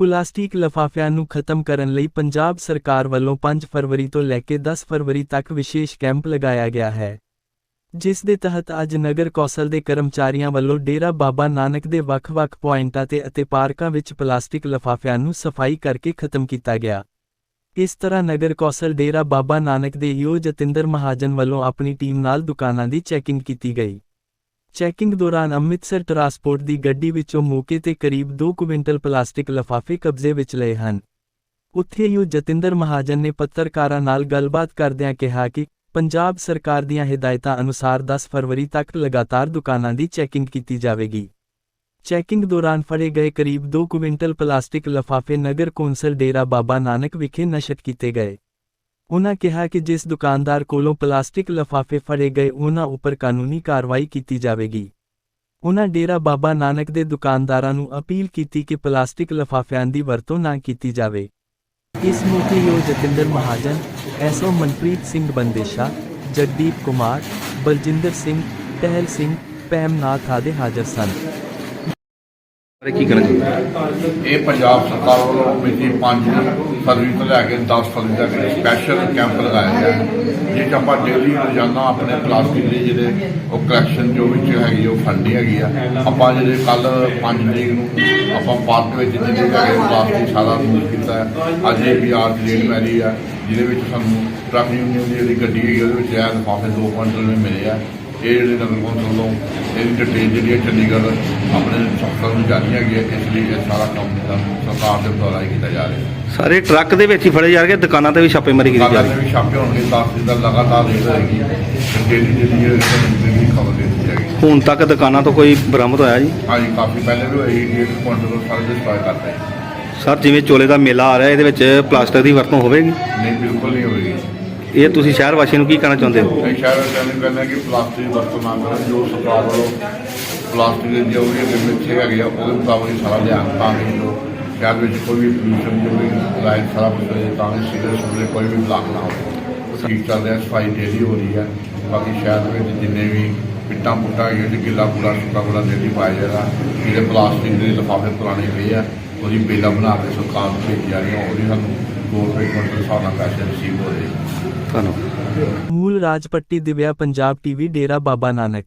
Plastic ਲਿਫਾਫਿਆਂ ਨੂੰ ਖਤਮ ਕਰਨ ਲਈ ਪੰਜਾਬ ਸਰਕਾਰ ਵੱਲੋਂ 5 ਫਰਵਰੀ ਤੋਂ ਲੈ ਕੇ 10 ਫਰਵਰੀ ਤੱਕ ਵਿਸ਼ੇਸ਼ ਕੈਂਪ ਲਗਾਇਆ ਗਿਆ ਹੈ, ਜਿਸ ਦੇ ਤਹਿਤ ਅੱਜ ਨਗਰ ਕੌਸਲ ਦੇ ਕਰਮਚਾਰੀਆਂ ਵੱਲੋਂ ਡੇਰਾ ਬਾਬਾ ਨਾਨਕ ਦੇ ਵੱਖ-ਵੱਖ ਪੁਆਇੰਟਾਂ ਤੇ ਅਤੇ ਪਾਰਕਾਂ ਵਿੱਚ ਪਲਾਸਟਿਕ ਲਿਫਾਫਿਆਂ ਨੂੰ ਸਫ਼ਾਈ ਕਰਕੇ ਖਤਮ ਕੀਤਾ ਗਿਆ। ਇਸ ਤਰ੍ਹਾਂ ਨਗਰ ਕੌਸਲ ਡੇਰਾ ਬਾਬਾ ਨਾਨਕ ਦੇ ਈਓ ਜਤਿੰਦਰ ਮਹਾਜਨ ਵੱਲੋਂ ਆਪਣੀ ਟੀਮ ਨਾਲ ਦੁਕਾਨਾਂ ਦੀ ਚੈਕਿੰਗ ਕੀਤੀ ਗਈ। ਚੈਕਿੰਗ ਦੌਰਾਨ ਅੰਮ੍ਰਿਤਸਰ ਟਰਾਂਸਪੋਰਟ ਦੀ ਗੱਡੀ ਵਿੱਚੋਂ ਮੌਕੇ ਤੇ ਕਰੀਬ 2 ਕੁਇੰਟਲ ਪਲਾਸਟਿਕ ਲਫ਼ਾਫੇ ਕਬਜ਼ੇ ਵਿੱਚ ਲਏ ਹਨ। ਉੱਥੇ ਯੂ ਜਤਿੰਦਰ ਮਹਾਜਨ ਨੇ ਪੱਤਰਕਾਰਾਂ ਨਾਲ ਗੱਲਬਾਤ ਕਰਦਿਆਂ ਕਿਹਾ ਕਿ ਪੰਜਾਬ ਸਰਕਾਰ ਦੀਆਂ ਹਦਾਇਤਾਂ ਅਨੁਸਾਰ 10 ਫਰਵਰੀ ਤੱਕ ਲਗਾਤਾਰ ਦੁਕਾਨਾਂ ਦੀ ਚੈਕਿੰਗ ਕੀਤੀ ਜਾਵੇਗੀ। ਚੈਕਿੰਗ ਦੌਰਾਨ ਫੜੇ ਗਏ ਕਰੀਬ 2 ਕੁਇੰਟਲ ਪਲਾਸਟਿਕ ਲਿਫਾਫੇ ਨਗਰ ਕੌਂਸਲ ਡੇਰਾ ਬਾਬਾ ਨਾਨਕ ਵਿਖੇ ਨਸ਼ਟ ਕੀਤੇ ਗਏ। ਉਨ੍ਹਾਂ ਕਿਹਾ ਕਿ ਜਿਸ ਦੁਕਾਨਦਾਰ ਕੋਲੋਂ ਪਲਾਸਟਿਕ ਲਿਫਾਫੇ ਫੜੇ ਗਏ ਉਹਨਾਂ ਉੱਪਰ ਕਾਨੂੰਨੀ ਕਾਰਵਾਈ ਕੀਤੀ ਜਾਵੇਗੀ। ਉਨ੍ਹਾਂ ਡੇਰਾ ਬਾਬਾ ਨਾਨਕ ਦੇ ਦੁਕਾਨਦਾਰਾਂ ਨੂੰ ਅਪੀਲ ਕੀਤੀ ਕਿ ਪਲਾਸਟਿਕ ਲਿਫਾਫਿਆਂ ਦੀ ਵਰਤੋਂ ਨਾ ਕੀਤੀ ਜਾਵੇ। ਇਸ ਮੌਕੇ ਯੋ ਜਤਿੰਦਰ ਮਹਾਜਨ ਐਸਓ ਮਨਪ੍ਰੀਤ ਸਿੰਘ ਬੰਦੇਸ਼ਾ, ਜਗਦੀਪ ਕੁਮਾਰ, ਬਲਜਿੰਦਰ ਸਿੰਘ ਟਹਿਲ ਸਿੰਘ ਪੈਮ ਨਾਥ ਆਦਿ ਹਾਜ਼ਰ ਸਨ। ਬਾਰੇ ਕੀ ਕਹਿਣਾ ਚਾਹੁੰਦੇ ਇਹ ਪੰਜਾਬ ਸਰਕਾਰ ਵੱਲੋਂ ਮਿਤੀ 5 ਫਰਵਰੀ ਤੋਂ ਲੈ ਕੇ 10 ਫਰਵਰੀ ਤੱਕ ਸਪੈਸ਼ਲ ਕੈਂਪ ਲਗਾਇਆ ਗਿਆ। ਹੈ ਜਿਸ 'ਚ ਆਪਾਂ ਡੇਲੀ ਰੋਜ਼ਾਨਾ ਆਪਣੇ ਪਲਾਸਟਿਕ ਦੇ ਜਿਹੜੇ ਉਹ ਕਲੈਕਸ਼ਨ ਜੋ ਵਿੱਚ ਹੈਗੀ, ਉਹ ਫੰਡੀ ਹੈਗੀ ਆ। ਆਪਾਂ ਜਿਹੜੇ ਕੱਲ 5 ਤਰੀਕ ਨੂੰ ਆਪਾਂ ਪਾਰਕ ਵਿੱਚ ਜਿੱਥੇ ਹੈਗੇ ਪਲਾਸਟਿਕ ਸਾਰਾ ਯੂਜ਼ ਕੀਤਾ ਅੱਜ ਇਹ ਵੀ ਆਰ ਮੈਰੀ ਆ, ਜਿਹਦੇ ਵਿੱਚ ਸਾਨੂੰ ਟਰੱਕ ਯੂਨੀਅਨ ਦੀ ਜਿਹੜੀ ਗੱਡੀ ਹੈਗੀ, ਉਹਦੇ ਵਿੱਚ ਇਹ ਲਿਫਾਫੇ ਦੋ ਕੁਇੰਟਲ ਮਿਲੇ ਆ। ਇਹ ਜਿਹੜੇ ਨਗਰ ਕੌਂਸਲ ਵੱਲੋਂ ਇਹਦੀ ਡਿਟੇਲ ਜਿਹੜੀ ਹੈ ਚੰਡੀਗੜ੍ਹ ਆਪਣੇ ਸਫਰ ਨੂੰ ਜਾਰੀ ਹੈਗੀ ਹੈ ਇਸ ਲਈ ਇਹ ਸਾਰਾ ਕੰਮ ਜਿਹੜਾ ਸਰਕਾਰ ਦੇ ਦੁਆਰਾ ਹੀ ਕੀਤਾ ਜਾ ਰਿਹਾ ਹੈ। ਸਾਰੇ ਟਰੱਕ ਦੇ ਵਿੱਚ ਹੀ ਫੜੇ ਜਾ ਰਹੇ ਦੁਕਾਨਾਂ ਤੇ ਵੀ ਛਾਪੇਮਾਰੀ ਕੀਤੀ ਜਾ ਕਾਗਜ਼ ਰਹੀ ਦੇ ਵੀ ਛਾਪੇ ਹੋਣਗੇ 10 ਦਿਨ ਦਾ ਲਗਾਤਾਰ ਰੇਟ ਰਹੇਗੀ। ਡੇਲੀ ਜਿਹੜੀ ਹੈ ਜਿਹੜੀ ਖਬਰ ਦੇ ਦਿੱਤੀ ਜਾਏਗੀ। ਹੁਣ ਤੱਕ ਦੁਕਾਨਾਂ ਤੋਂ ਕੋਈ ਬਰਾਮਦ ਹੋਇਆ ਜੀ? ਹਾਂਜੀ ਕਾਫੀ ਪਹਿਲੇ ਵੀ ਹੋਈ ਡੇਢ ਕੁਇੰਟਲ ਸਾਰੇ ਡਿਸਟਰੋਏ ਕਰਤੇ ਸਰ ਜਿਵੇਂ ਚੋਲੇ ਦਾ ਮੇਲਾ ਆ ਰਿਹਾ ਇਹਦੇ ਵਿੱਚ ਪਲਾਸਟਿਕ ਦੀ ਵਰਤੋਂ ਹੋਵੇਗੀ? ਨਹੀਂ ਬਿਲਕੁਲ ਨਹੀਂ ਹੋਏਗੀ ਇਹ ਤੁਸੀਂ ਸ਼ਹਿਰ ਵਾਸੀਆਂ ਨੂੰ ਕੀ ਕਹਿਣਾ ਚਾਹੁੰਦੇ ਹੋ? ਅਸੀਂ ਸ਼ਹਿਰ ਵਾਲਿਆਂ ਨੂੰ ਕਹਿੰਦੇ ਕਿ ਪਲਾਸਟਿਕ ਦੀ ਵਰਤੋਂ ਨਾ ਕਰਨ ਜੋ ਸਰਕਾਰ ਵੱਲੋਂ ਪਲਾਸਟਿਕ ਦੇ ਜੋ ਵੀ ਲਿਮਿਟ ਹੈਗੇ ਆ, ਉਹਦੇ ਮੁਤਾਬਕ ਹੀ ਸਾਰਾ ਧਿਆਨ ਤਾਂ ਕਿ ਜੋ ਸ਼ਹਿਰ ਵਿੱਚ ਕੋਈ ਵੀ ਪੋਲੂਸ਼ਨ ਜੋ ਵੀ ਲਾਈਨ ਸਾਰਾ ਕੁਝ ਰਹੇ ਤਾਂ ਕਿ ਸੀਰੀਅਸ ਹੋਵੇ ਕੋਈ ਵੀ ਬਲਾਕ ਨਾ ਹੋਵੇ। ਠੀਕ ਚੱਲ ਰਿਹਾ, ਸਫ਼ਾਈ ਡੇਲੀ ਹੋ ਰਹੀ ਹੈ ਬਾਕੀ ਸ਼ਹਿਰ ਵਿੱਚ ਜਿੰਨੇ ਵੀ ਪਿੱਟਾਂ ਪੁੱਟਾਂ ਹੈਗੀਆਂ ਗਿੱਲਾ ਕੂੜਾ, ਸੁੱਕਾ ਕੂੜਾ ਡੇਲੀ ਪਾਇਆ ਜਾਏਗਾ ਜਿਹੜੇ ਪਲਾਸਟਿਕ ਦੇ ਲਿਫਾਫੇ ਪੁਰਾਣੇ ਪਏ ਆ, ਉਹਦੀ ਬੇਲਾ ਬਣਾ ਕੇ ਸਰਕਾਰ ਨੂੰ ਭੇਜੀ ਜਾ ਰਹੀ ਹੈ ਉਹਦੀ ਸਾਨੂੰ ਦੋ ਰੁਪਏ ਕੁਇੰਟਲ ਸਾਰਾ ਪੈਸੇ ਰਿਸੀਵ ਹੋ ਰਹੇ। ਧੰਨਵਾਦ ਮੂਲ ਰਾਜਪੱਟੀ ਦਿਵਿਆ ਪੰਜਾਬ ਟੀਵੀ ਡੇਰਾ ਬਾਬਾ ਨਾਨਕ।